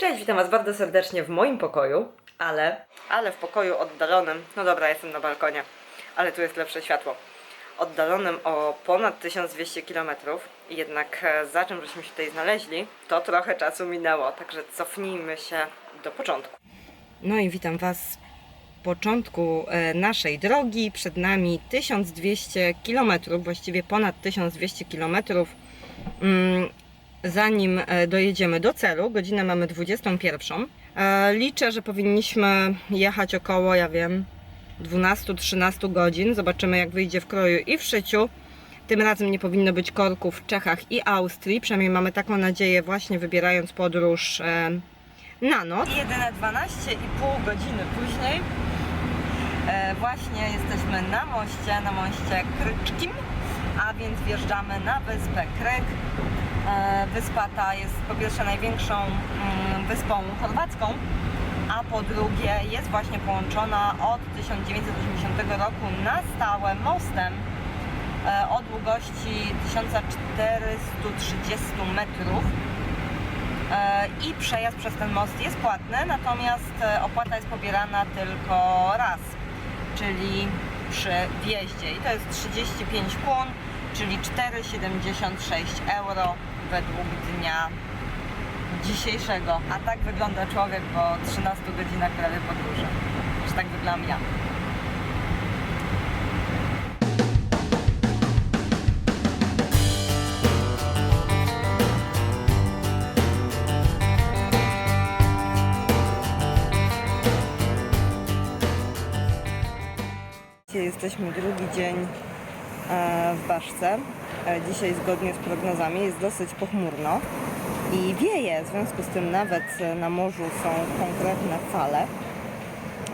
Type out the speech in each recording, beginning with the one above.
Cześć, witam Was bardzo serdecznie w moim pokoju, ale, ale w pokoju oddalonym, no dobra, jestem na balkonie, ale tu jest lepsze światło, oddalonym o ponad 1200 km, jednak e, za czym żeśmy się tutaj znaleźli, to trochę czasu minęło, także cofnijmy się do początku. No i witam Was początku e, naszej drogi, przed nami 1200 km, właściwie ponad 1200 km. Zanim e, dojedziemy do celu, godzinę mamy 21. E, Liczę, że powinniśmy jechać około, ja wiem, 12-13 godzin. Zobaczymy, jak wyjdzie w kroju i w szyciu. Tym razem nie powinno być korków w Czechach i Austrii. Przynajmniej mamy taką nadzieję, właśnie wybierając podróż e, na noc. Jedyne 12,5 godziny później właśnie jesteśmy na moście, na moście Kryczkim, a więc wjeżdżamy na wyspę Kryk. E, Wyspa ta jest po pierwsze największą mm, wyspą chorwacką, a po drugie jest właśnie połączona od 1980 roku na stałe mostem e, o długości 1430 metrów. E, I przejazd przez ten most jest płatny, natomiast opłata jest pobierana tylko raz, czyli przy wjeździe. I to jest 35 kun, czyli 4,76 euro według dnia dzisiejszego. A tak wygląda człowiek po 13 godzinach prawie podróży. Czy tak wyglądam ja. Dzisiaj jesteśmy drugi dzień e, w Baszce. E, Dzisiaj zgodnie z prognozami jest dosyć pochmurno i wieje, w związku z tym nawet e, na morzu są konkretne fale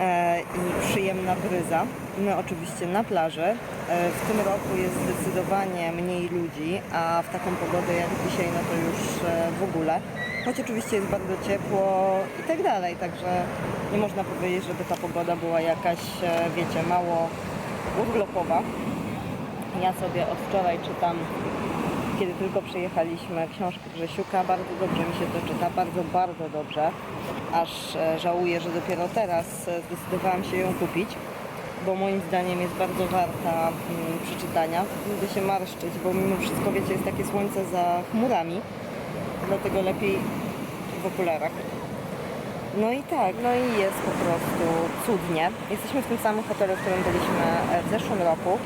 e, i przyjemna bryza. My oczywiście na plaży. W tym roku jest zdecydowanie mniej ludzi, a w taką pogodę jak dzisiaj no to już w ogóle. Choć oczywiście jest bardzo ciepło i tak dalej, także nie można powiedzieć, żeby ta pogoda była jakaś, wiecie, mało urlopowa. Ja sobie od wczoraj czytam, kiedy tylko przyjechaliśmy, książkę Grzesiuka. Bardzo dobrze mi się to czyta, bardzo, bardzo dobrze. Aż e, żałuję, że dopiero teraz e, zdecydowałam się ją kupić, bo moim zdaniem jest bardzo warta mm, przeczytania. Będę się marszczyć, bo mimo wszystko, wiecie, jest takie słońce za chmurami, dlatego lepiej w okularach. No i tak, no i jest po prostu cudnie. Jesteśmy w tym samym hotelu, w którym byliśmy e, w zeszłym roku.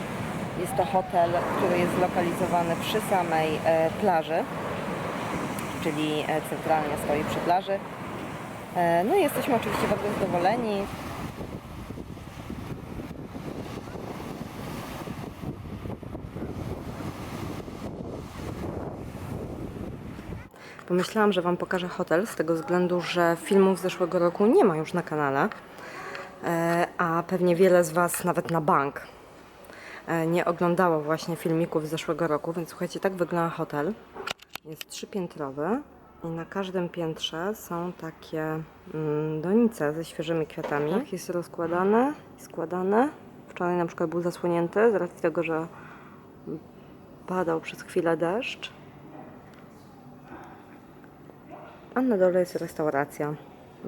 Jest to hotel, który jest zlokalizowany przy samej e, plaży, czyli e, centralnie stoi przy plaży. E, No i jesteśmy oczywiście bardzo zadowoleni. Pomyślałam, że Wam pokażę hotel z tego względu, że filmów z zeszłego roku nie ma już na kanale, a pewnie wiele z Was nawet na bank nie oglądało właśnie filmików z zeszłego roku, więc słuchajcie, tak wygląda hotel. Jest trzypiętrowy i na każdym piętrze są takie mm, donice ze świeżymi kwiatami. Tak, jest rozkładane i składane. Wczoraj na przykład był zasłonięty z racji tego, że padał przez chwilę deszcz. A na dole jest restauracja.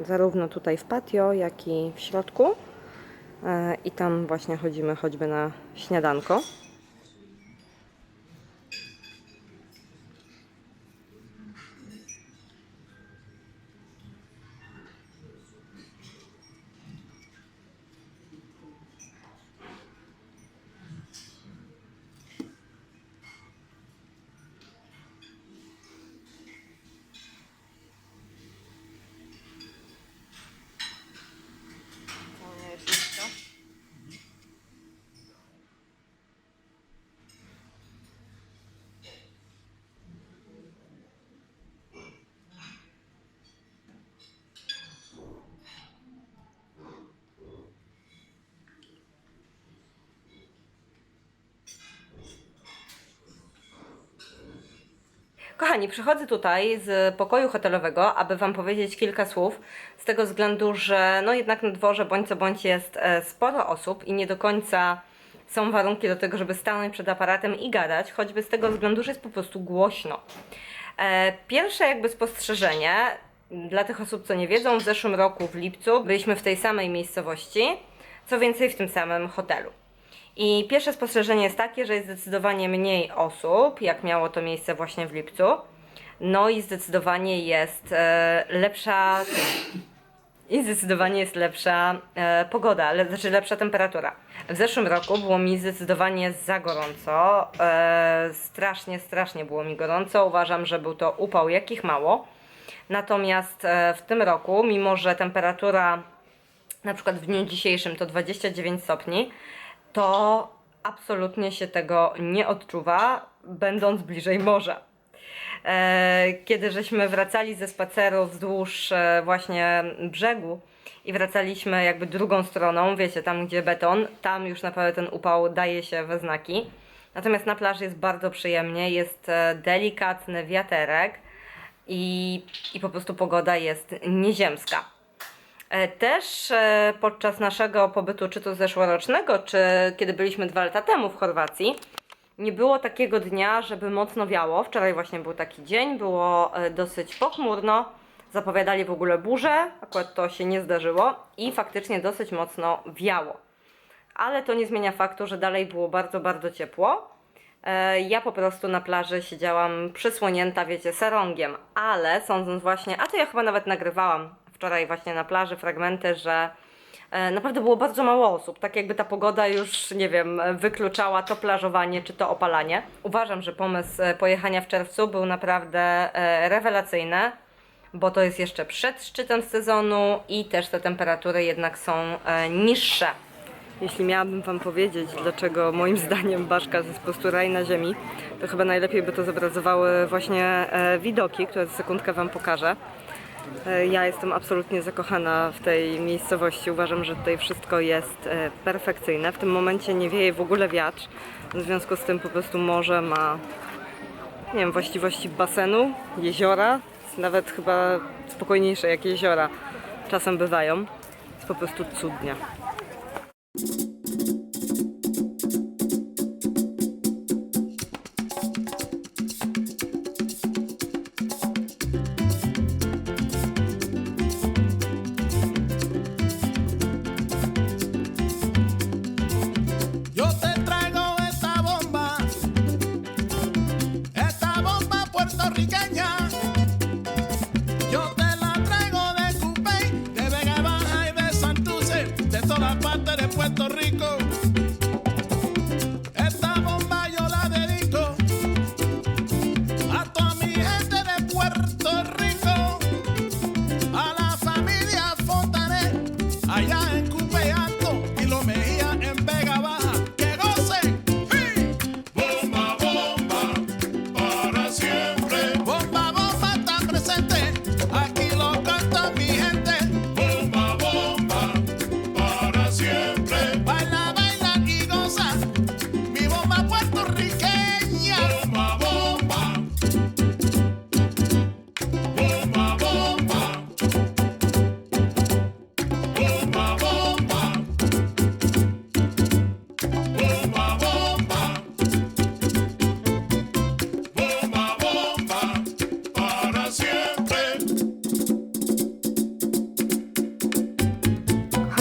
Zarówno tutaj w patio, jak i w środku. E, I tam właśnie chodzimy choćby na śniadanko. Kochani, przychodzę tutaj z pokoju hotelowego, aby Wam powiedzieć kilka słów, z tego względu, że no jednak na dworze bądź co bądź jest e, sporo osób i nie do końca są warunki do tego, żeby stanąć przed aparatem i gadać, choćby z tego względu, że jest po prostu głośno. E, Pierwsze jakby spostrzeżenie, Dla tych osób, co nie wiedzą, w zeszłym roku w lipcu byliśmy w tej samej miejscowości, co więcej w tym samym hotelu. I pierwsze spostrzeżenie jest takie, że jest zdecydowanie mniej osób, jak miało to miejsce właśnie w lipcu. No i zdecydowanie jest e, lepsza i zdecydowanie jest lepsza e, pogoda, le, znaczy lepsza temperatura. W zeszłym roku było mi zdecydowanie za gorąco. E, strasznie, strasznie było mi gorąco. Uważam, że był to upał jakich mało. Natomiast e, w tym roku, mimo że temperatura na przykład w dniu dzisiejszym to 29 stopni, to absolutnie się tego nie odczuwa, będąc bliżej morza. E, kiedy żeśmy wracali ze spaceru wzdłuż e, właśnie brzegu i wracaliśmy jakby drugą stroną, wiecie, tam gdzie beton, tam już naprawdę ten upał daje się we znaki. Natomiast na plaży jest bardzo przyjemnie, jest e, delikatny wiaterek i, i po prostu pogoda jest nieziemska. E, Też e, podczas naszego pobytu, czy to zeszłorocznego, czy kiedy byliśmy dwa lata temu w Chorwacji, nie było takiego dnia, żeby mocno wiało. Wczoraj właśnie był taki dzień, było e, dosyć pochmurno. Zapowiadali w ogóle burzę, akurat to się nie zdarzyło i faktycznie dosyć mocno wiało. Ale to nie zmienia faktu, że dalej było bardzo, bardzo ciepło. Ja po prostu na plaży siedziałam przysłonięta, wiecie, serongiem, ale sądząc właśnie, a to ja chyba nawet nagrywałam wczoraj właśnie na plaży fragmenty, że e, naprawdę było bardzo mało osób, tak jakby ta pogoda już, nie wiem, wykluczała to plażowanie czy to opalanie. Uważam, że pomysł e, pojechania w czerwcu był naprawdę e, rewelacyjny, bo to jest jeszcze przed szczytem sezonu i też te temperatury jednak są niższe. Jeśli miałabym Wam powiedzieć, dlaczego moim zdaniem Baszka jest po prostu raj na ziemi, to chyba najlepiej by to zobrazowały właśnie widoki, które za sekundkę Wam pokażę. E, Ja jestem absolutnie zakochana w tej miejscowości. Uważam, że tutaj wszystko jest e, perfekcyjne. W tym momencie nie wieje w ogóle wiatr. W związku z tym po prostu morze ma, nie wiem, właściwości basenu, jeziora, nawet chyba spokojniejsze jak jeziora czasem bywają. Jest po prostu cudnie.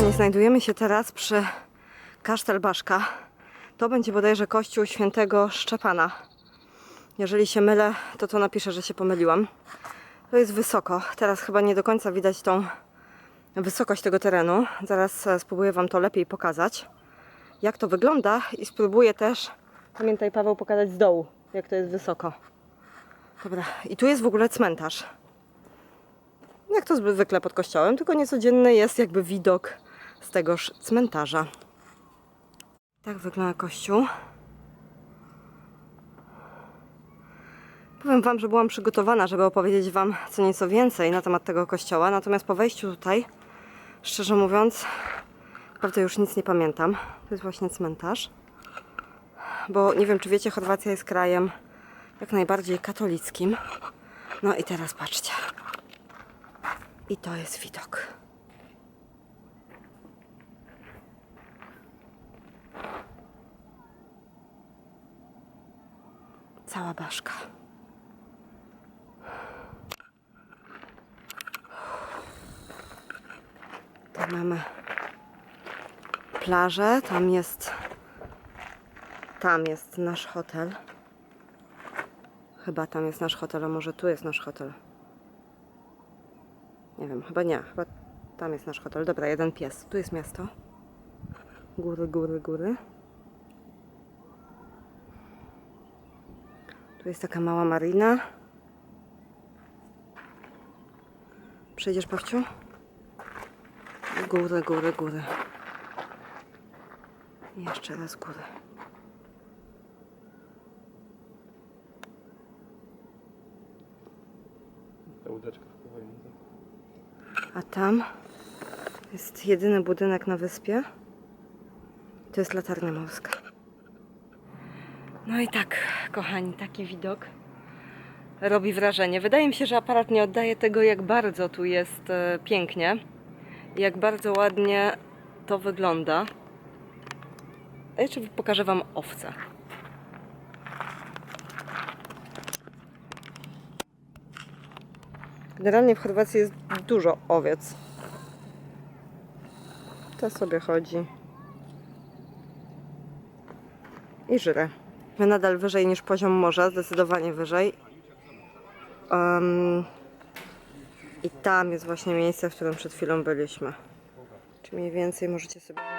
Kochani, znajdujemy się teraz przy Kasztel Baszka. To będzie bodajże kościół świętego Szczepana. Jeżeli się mylę, to to napiszę, że się pomyliłam. To jest wysoko. Teraz chyba nie do końca widać tą wysokość tego terenu. Zaraz e, spróbuję Wam to lepiej pokazać, jak to wygląda i spróbuję też, pamiętaj Paweł, pokazać z dołu, jak to jest wysoko. Dobra, i tu jest w ogóle cmentarz. Jak to zwykle pod kościołem, tylko niecodzienny jest jakby widok z tegoż cmentarza. Tak wygląda kościół. Powiem Wam, że byłam przygotowana, żeby opowiedzieć Wam co nieco więcej na temat tego kościoła, natomiast po wejściu tutaj, szczerze mówiąc, naprawdę już nic nie pamiętam. To jest właśnie cmentarz. Bo nie wiem, czy wiecie, Chorwacja jest krajem jak najbardziej katolickim. No i teraz patrzcie. I to jest widok. Cała baszka. Mamy plażę, tam jest tam jest nasz hotel. Chyba tam jest nasz hotel, a może tu jest nasz hotel. Nie wiem, chyba nie, chyba tam jest nasz hotel. Dobra, jeden pies. Tu jest miasto. Góry, góry, góry. Tu jest taka mała marina. Przejdziesz, Pawciu? Góry, góry. I Jeszcze raz góry. Ta łódeczka wpływająca. A tam jest jedyny budynek na wyspie. To jest latarnia morska. No i tak, kochani, taki widok robi wrażenie. Wydaje mi się, że aparat nie oddaje tego, jak bardzo tu jest e, pięknie. Jak bardzo ładnie to wygląda. A jeszcze pokażę Wam owce. Generalnie w Chorwacji jest dużo owiec. To sobie chodzi. I żre. My nadal wyżej niż poziom morza, zdecydowanie wyżej. Em, I tam jest właśnie miejsce, w którym przed chwilą byliśmy. Czy mniej więcej możecie sobie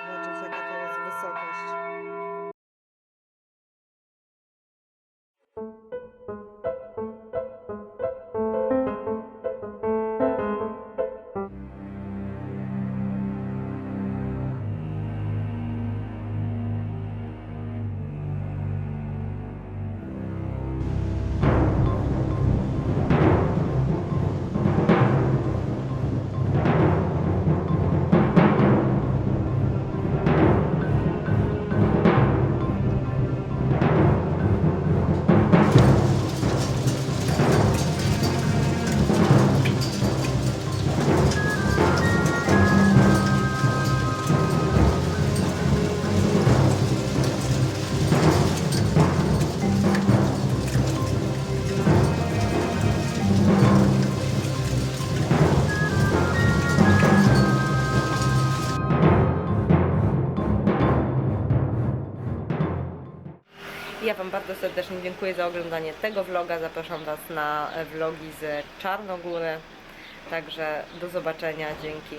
Wam bardzo serdecznie dziękuję za oglądanie tego vloga. Zapraszam Was na vlogi z Czarnogóry. Także do zobaczenia. Dzięki.